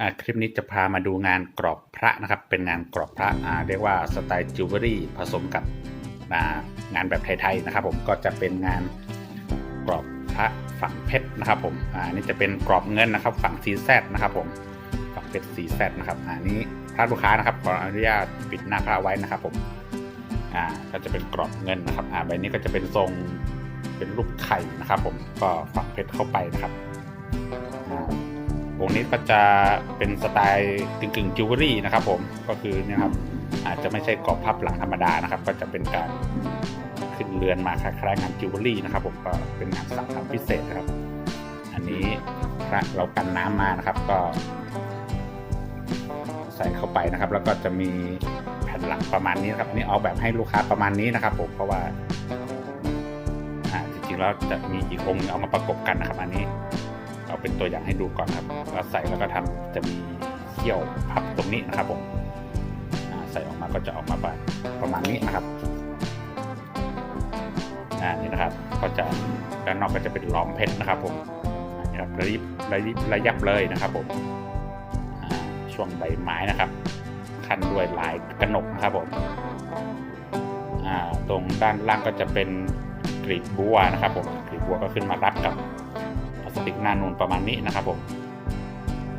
อ่าคลิปนี้จะพามาดูงานกรอบพระนะครับ เป็นงานกรอบพระอ่าเรียกว่าสไตล์จิวเวลรี่ผสมกับอ่างานแบบไทยๆนะครับ ผมก็จะเป็นงานกรอบพระฝังเพชรนะครับ ผมอ่านี่จะเป็นกรอบเงินนะครับ ฝังซีแซดนะครับ ผมฝังเพชรซีแซนะครับอ่านี้พระลูกค้านะครับขออนุญาตปิดหน้าพระไว้นะครับ ผมอ่าก็จะเป็นกรอบเงินนะครับอ่าใบนี้ก็จะเป็นทรงเป็นรูปไข่นะครับ ผมก็ฝังเพชรเข้าไปนะครับ วงนี้ก็จะเป็นสไตล์กึ่งกึ่งจิวเวลรี่นะครับผมก็คือเนี่ยครับอาจจะไม่ใช่กรอบพับหลังธรรมดานะครับ ก็จะเป็นการขึ้นเรือนมาคล้ายๆงานจิวเวลรี่นะครับ ผมก็เป็นงานสั่งทำพิเศษนะครับ อันนี้พระเรากันน้ำมานะครับก็ ใส่เข้าไปนะครับ แล้วก็จะมีแผ่นหลังประมาณนี้นะครับอันนี้เอาแบบให้ลูกค้าประมาณนี้นะครับ ผมเพราะว่าจริงๆแล้วจะมีอีกองค์หนึ่งเอามาประกบกันนะครับอันนี้ เอาเป็นตัวอย่างให้ดูก่อนครับก็ใส่แล้วก็ทำจะมีเขี้ยวพับตรงนี้นะครับผมใส่ออกมาก็จะออกมาประมาณนี้นะครับอ่านี่นะครับก็จะด้านนอกก็จะเป็นล้อมเพชรนะครับผมนี่ครับระยิบระยิบระยับเลยนะครับผมช่วงใบไม้นะครับขั้นด้วยลายกระหนกนะครับผมตรงด้านล่างก็จะเป็นกรีบบัวนะครับผมกรีบบัวก็ขึ้นมารับกับ สติกหน้านูนประมาณนี้นะครับผม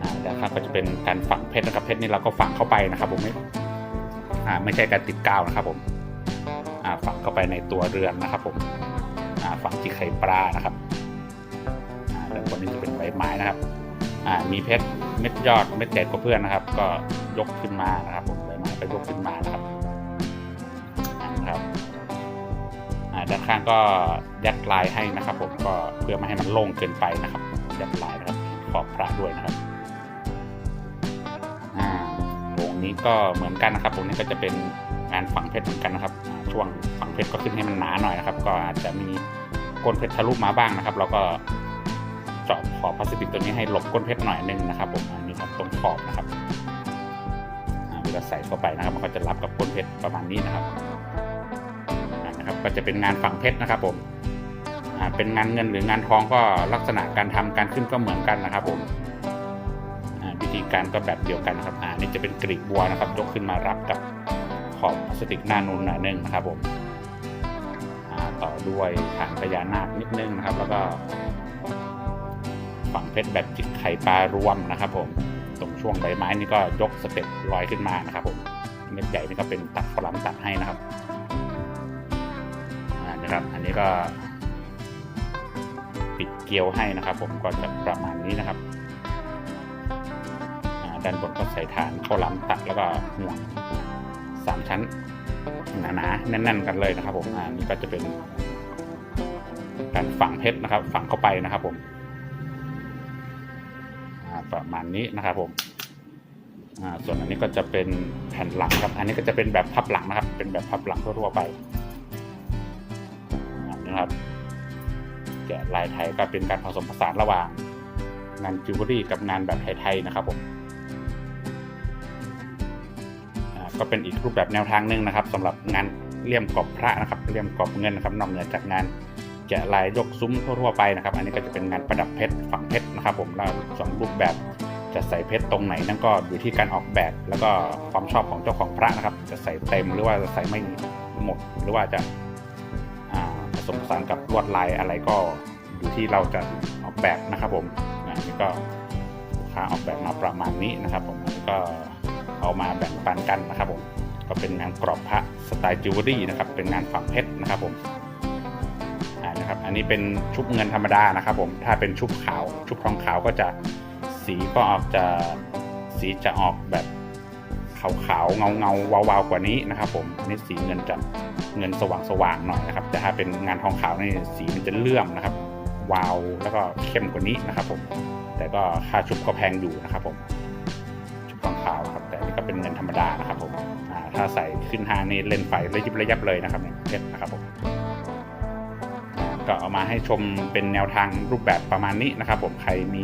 อ่าด้านข้างก็จะเป็นการฝังเพชรนะครับเพชรนี่เราก็ฝังเข้าไปนะครับ ผมไม่อ่าไม่ใช่การติดกาวนะครับ ผมอ่าฝังเข้าไปในตัวเรือนนะครับ ผมอ่าฝังที่ไข่ปลานะครับอ่าด้านบนนี้จะเป็นใบไม้นะครับอ่ามีเพชรเม็ดยอดเม็ดใหญ่กว่าเพื่อนนะครับ ก็ยกขึ้นมานะครับ ผมใบไม้ก็ยกขึ้นมานะครับ ด้านข้างก็ยัดลายให้นะครับผมก็เพื่อไม่ให้มันโล่งเกินไปนะครับ ยัดลายนะครับขอบพระด้วยนะครับอ่าวงนี้ก็เหมือนกันนะครับวงนี้ก็จะเป็นงานฝังเพชรเหมือนกันนะครับ ช่วงฝังเพชรก็ขึ้นให้มันหนาหน่อยนะครับ ก็อาจจะมีก้นเพชรทะลุมาบ้างนะครับเราก็เจาะขอบพลาสติกตัวนี้ให้หลบก้นเพชรหน่อยนึงนะครับผมอันนี้ครับตรงขอบนะครับอ่าเวลาใส่เข้าไปนะครับ มันก็จะรับกับก้นเพชรประมาณนี้นะครับ จะเป็นงานฝังเพชรนะครับผมเป็นงานเงินหรืองานทองก็ลักษณะการทำการขึ้นก็เหมือนกันนะครับผมวิธีการก็แบบเดียวกันนะครับอ่านี่จะเป็นกรีบบัวนะครับยกขึ้นมารับกับขอบพลาสติกหน้านูนหน่อยนึงนะครับผมต่อด้วยฐานพญานาคนิดนึงนะครับ แล้วก็ฝังเพชรแบบจิกไข่ปลารวมนะครับ ผมตรงช่วงใบไม้นี่ก็ยกสเต็ปลอยขึ้นมานะครับ ผมเม็ดใหญ่นี่ก็เป็นตัดข้าวหลามตัดให้นะครับ นะครับ อันนี้ก็ปิดเกลียวให้นะครับ ผมก็จะประมาณนี้นะครับด้านบนก็ใส่ฐานข้าวหลามตัดแล้วก็ห่วงสามชั้นหนาๆแน่น ๆ กันเลยนะครับ ผมอ่านี่ก็จะเป็นการฝังเพชรนะครับ ฝังเข้าไปนะครับ ผมประมาณนี้นะครับ ผมส่วนอันนี้ก็จะเป็นแผ่นหลังครับ อันนี้ก็จะเป็นแบบพับหลังนะครับ เป็นแบบพับหลังทั่วๆไป แกะลายไทยก็เป็นการผสมผสานระหว่างงานจิวเวลรี่กับงานแบบไทยๆนะครับผมก็เป็นอีกรูปแบบแนวทางหนึ่งนะครับสำหรับงานเลี่ยมกรอบพระนะครับเลี่ยมกรอบเงินนะครับนอกเหนือจากงานแกะลายยกซุ้มทั่วๆไปนะครับ อันนี้ก็จะเป็นงานประดับเพชรฝังเพชรนะครับ ผมแล้วสองรูปแบบจะใส่เพชรตรงไหนนั่นก็อยู่ที่การออกแบบ แล้วก็ความชอบของเจ้าของพระนะครับ จะใส่เต็มหรือว่าจะใส่ไม่หมดหรือว่าจะ สมผสานกับลวดลายอะไรก็อยู่ที่เราจะออกแบบนะครับผมอันนี้ก็ลูกค้าออกแบบมาประมาณนี้นะครับ ผมนี่ก็เอามาแบ่งปันกันนะครับผมก็เป็นงานกรอบพระสไตล์จิวเวลรี่นะครับเป็นงานฝังเพชรนะครับผมอ่านะครับ อันนี้เป็นชุบเงินธรรมดานะครับผมถ้าเป็นชุบขาว ชุบทองขาวก็จะสีก็ออกจะสีจะออกแบบขาวๆเงาเงาๆวาวๆกว่านี้นะครับ ผมอันนี้สีเงินจะ เงินสว่างสว่างๆหน่อยนะครับแต่ถ้าเป็นงานทองขาวนี่สีมันจะเลื่อมนะครับ วาวแล้วก็เข้มกว่านี้นะครับผมแต่ก็ค่าชุบก็แพงอยู่นะครับผมชุบทองขาวครับแต่นี่ก็เป็นเงินธรรมดานะครับผมอ่าถ้าใส่ขึ้นห้างนี่เล่นไฟระยิบระยับเลยนะครับเนี่ยเพชรนะครับผมก็เอามาให้ชมเป็นแนวทางรูปแบบประมาณนี้นะครับผมใครมี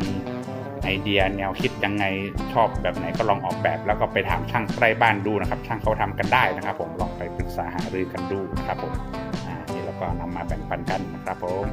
ไอเดียแนวคิดยังไงชอบแบบไหนก็ลองออกแบบ แล้วก็ไปถามช่างใกล้บ้านดูนะครับ ช่างเขาทำกันได้นะครับ ผมลองไปปรึกษาหารือกันดูนะครับผมอ่านี่เราก็นำมาแบ่งปันกันนะครับผม